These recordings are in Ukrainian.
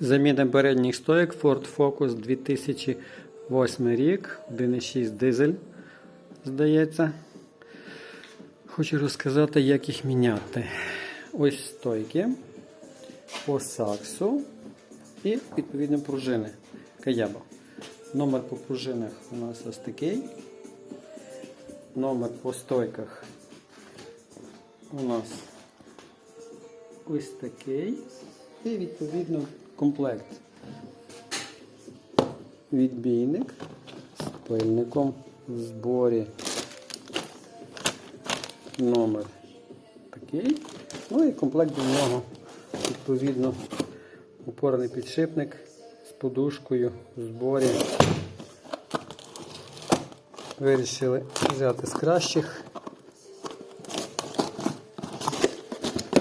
Заміна передніх стоїк Ford Focus 2008 рік, 1.6 дизель, здається. Хочу розказати, як їх міняти. Ось стойки по саксу і відповідно пружини Каяба. Номер по пружинах у нас ось такий. Номер по стойках у нас ось такий. І відповідно комплект. Відбійник з пильником в зборі. Номер такий. Ну і комплект до нього, відповідно, опорний підшипник з подушкою в зборі. Вирішили взяти з кращих.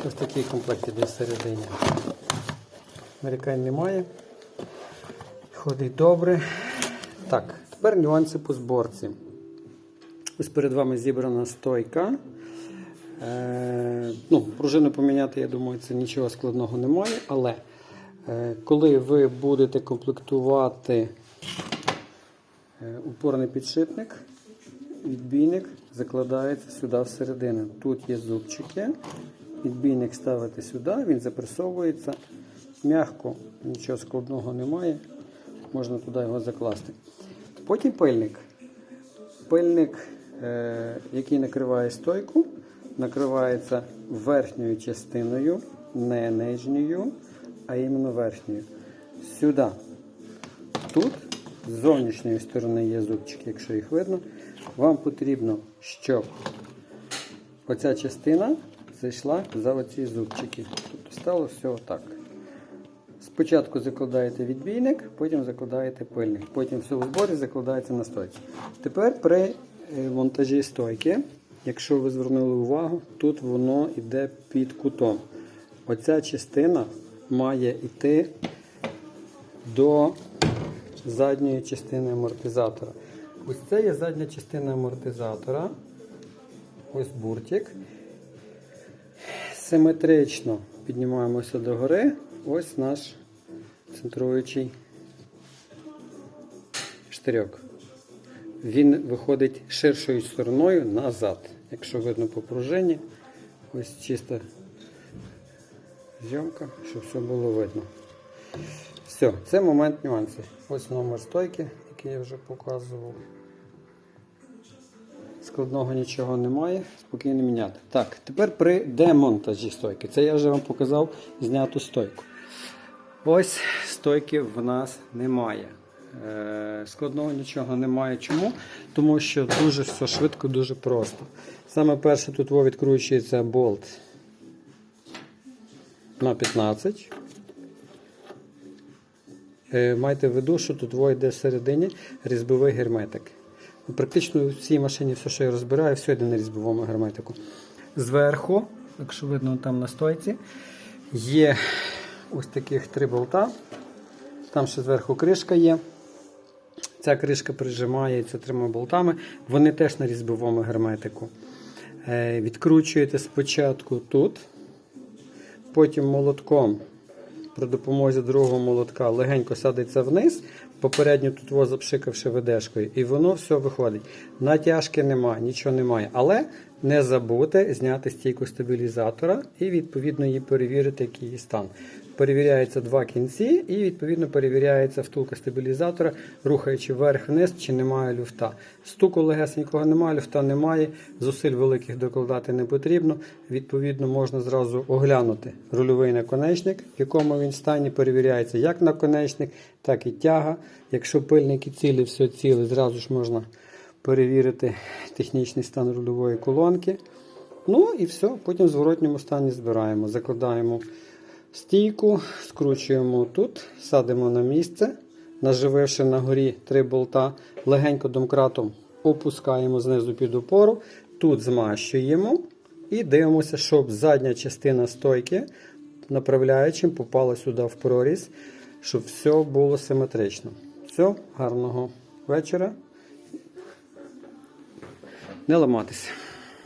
Ось такий комплект іде всередині. Нарікань немає. Ходить добре. Так, тепер нюанси по зборці. Ось перед вами зібрана стойка. Е, ну, Пружину поміняти, я думаю, це нічого складного немає. Але е, коли ви будете комплектувати е, упорний підшипник, відбійник закладається сюди всередину. Тут є зубчики. Відбійник ставите сюди, він запресовується м'яко, нічого складного немає. Можна туди його закласти. Потім пильник. Пильник, е, який накриває стойку, накривається верхньою частиною, не нижньою, а іменно верхньою. Сюди. Тут з зовнішньої сторони є зубчики, якщо їх видно. Вам потрібно, щоб оця частина зайшла за оці зубчики. Тобто стало все отак. Спочатку закладаєте відбійник, потім закладаєте пильник. Потім все в зборі закладається на стойці. Тепер при е, монтажі стойки, якщо ви звернули увагу, тут воно йде під кутом. Оця частина має йти до задньої частини амортизатора. Ось це є задня частина амортизатора. Ось буртик. Симетрично піднімаємося до гори. Ось наш центруючий штирьок. Він виходить ширшою стороною назад. Якщо видно по пружині, ось чиста зйомка, щоб все було видно. Все, це момент нюансів. Ось номер стойки, який я вже показував. Складного нічого немає, спокійно міняти. Так, тепер при демонтажі стойки. Це я вже вам показав зняту стойку. Ось стойки в нас немає. Е, Складного нічого немає. Чому? Тому що дуже все швидко, дуже просто. Саме перше тут відкручується болт на 15. Е, Майте в виду, що тут йде всередині різьбовий герметик. Практично в цій машині все, що я розбираю, все йде на різьбовому герметику. Зверху, якщо видно там на стойці, є ось таких три болта. Там ще зверху кришка є. Ця кришка прижимається трьома болтами. Вони теж на різьбовому герметику. Е, Відкручуєте спочатку тут, потім молотком при допомозі другого молотка легенько садиться вниз, попередньо тут во запшикавши ведешкою, і воно все виходить. Натяжки немає, нічого немає. Але не забудьте зняти стійку стабілізатора і відповідно її перевірити, який її стан. Перевіряється два кінці, і відповідно перевіряється втулка стабілізатора, рухаючи вверх-вниз, чи немає люфта. Стуку легесенького немає, люфта немає, зусиль великих докладати не потрібно. Відповідно, можна зразу оглянути рульовий наконечник, в якому він стані. Перевіряється як наконечник, так і тяга. Якщо пильники цілі, все ціле, зразу ж можна перевірити технічний стан рульової колонки. Ну і все, потім в зворотньому стані збираємо. Закладаємо стійку, скручуємо тут, садимо на місце, нажививши на горі три болта, легенько домкратом опускаємо знизу під опору, тут змащуємо і дивимося, щоб задня частина стойки направляючим попала сюди в проріз, щоб все було симетрично. Все, гарного вечора. Не ламатися.